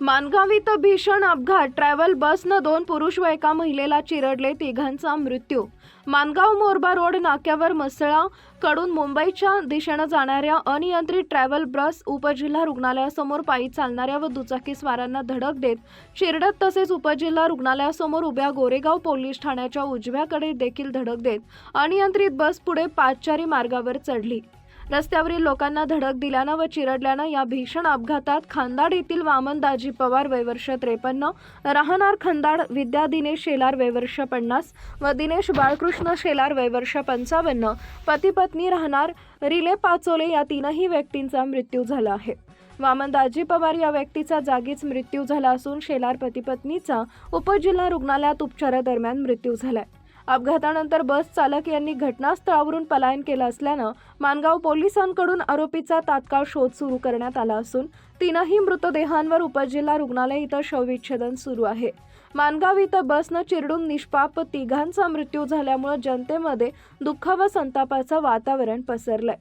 मानगाव इथं भीषण अपघात. ट्रॅव्हल बसनं दोन पुरुष व एका महिलेला चिरडले. तिघांचा मृत्यू. मानगाव मोरबा रोड नाक्यावर मसळा कडून मुंबईच्या दिशेनं जाणाऱ्या अनियंत्रित ट्रॅव्हल बस उपजिल्हा रुग्णालयासमोर पायी चालणाऱ्या व दुचाकी स्वारांना धडक देत चिरडत तसेच उपजिल्हा रुग्णालयासमोर उभ्या गोरेगाव पोलीस ठाण्याच्या उजव्याकडे देखील धडक देत अनियंत्रित बस पुढे पाचचारी मार्गावर चढली. रस्त्यावरील लोकांना धडक दिल्यानं व चिरडल्यानं या भीषण अपघातात खांदाड येथील वामन दाजी पवार वयवर्ष त्रेपन्न राहणार खंदाड विद्या दिनेश शेलार वयवर्ष पन्नास व दिनेश बाळकृष्ण शेलार वयवर्ष पंचावन्न. पती पत्नी राहणार रिले पाचोले या तीनही व्यक्तींचा मृत्यू झाला आहे. वामन दाजी पवार या व्यक्तीचा जागीच मृत्यू झाला असून शेलार पती पत्नीचा उपजिल्हा रुग्णालयात उपचारादरम्यान मृत्यू झालाय. अपघातानंतर बस चालक यांनी घटनास्थळावरून पलायन केलं असल्यानं मानगाव पोलिसांकडून आरोपीचा तात्काळ शोध सुरू करण्यात आला असून तीनही मृतदेहांवर उपजिल्हा रुग्णालय इथं शवविच्छेदन सुरू आहे. मानगाव इथं बसनं चिरडून निष्पाप तिघांचा मृत्यू झाल्यामुळे जनतेमध्ये दुःख व संतापाचं वातावरण पसरलंय.